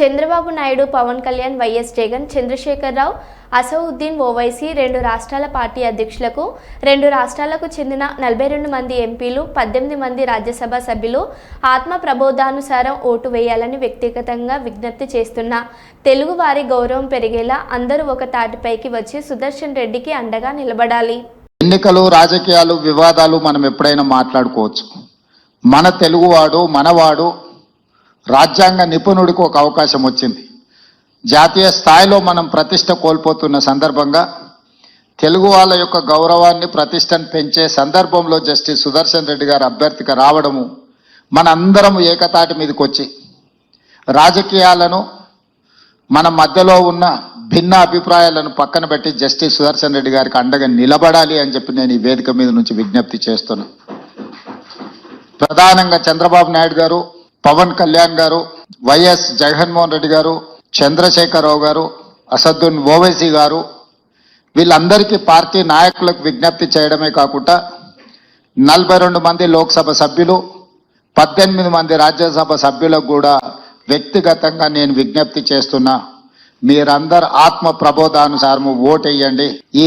Chandrababu Naidu Pawan Kalyan YS Jagan Chandrashekar Rao Asaduddin Owaisi రెండు రాష్ట్రాల party అధ్యక్షులకు రెండు రాష్ట్రాలకు చెందిన నలభై రెండు మంది ఎంపీలు పద్దెనిమిది మంది రాజ్యసభ సభ్యులు ఆత్మ ప్రబోధానుసారం ఓటు వేయాలని వ్యక్తిగతంగా విజ్ఞప్తి చేస్తున్న తెలుగువారి గౌరవం పెరిగేలా అందరూ ఒక తాటిపైకి వచ్చి సుదర్శన్ రెడ్డికి అండగా నిలబడాలి. ఎన్నికలు రాజకీయాలు వివాదాలు మనం ఎప్పుడైనా మాట్లాడుకోవచ్చు. మన తెలుగువాడు మనవాడు రాజ్యాంగ నిపుణుడికి ఒక అవకాశం వచ్చింది. జాతీయ స్థాయిలో మనం ప్రతిష్ట కోల్పోతున్న సందర్భంగా తెలుగు వాళ్ళ యొక్క గౌరవాన్ని ప్రతిష్టను పెంచే సందర్భంలో జస్టిస్ సుదర్శన్ రెడ్డి గారు అభ్యర్థిగా రావడము మనందరం ఏకతాటి మీదకి వచ్చి రాజకీయాలను మన మధ్యలో ఉన్న భిన్న అభిప్రాయాలను పక్కన పెట్టి జస్టిస్ సుదర్శన్ రెడ్డి గారికి అండగా నిలబడాలి అని చెప్పి నేను ఈ వేదిక మీద నుంచి విజ్ఞప్తి చేస్తున్నా. ప్రధానంగా చంద్రబాబు నాయుడు గారు పవన్ కళ్యాణ్ గారు వైఎస్ జగన్మోహన్ రెడ్డి గారు చంద్రశేఖరరావు గారు అసదున్ ఓవైసీ గారు వీళ్ళందరికీ పార్టీ నాయకులకు విజ్ఞప్తి చేయడమే కాకుండా నలభై రెండు మంది లోక్సభ సభ్యులు పద్దెనిమిది మంది రాజ్యసభ సభ్యులకు కూడా వ్యక్తిగతంగా నేను విజ్ఞప్తి చేస్తున్నా. మీరందరు ఆత్మ ప్రబోధానుసారము ఓటేయండి. ఈ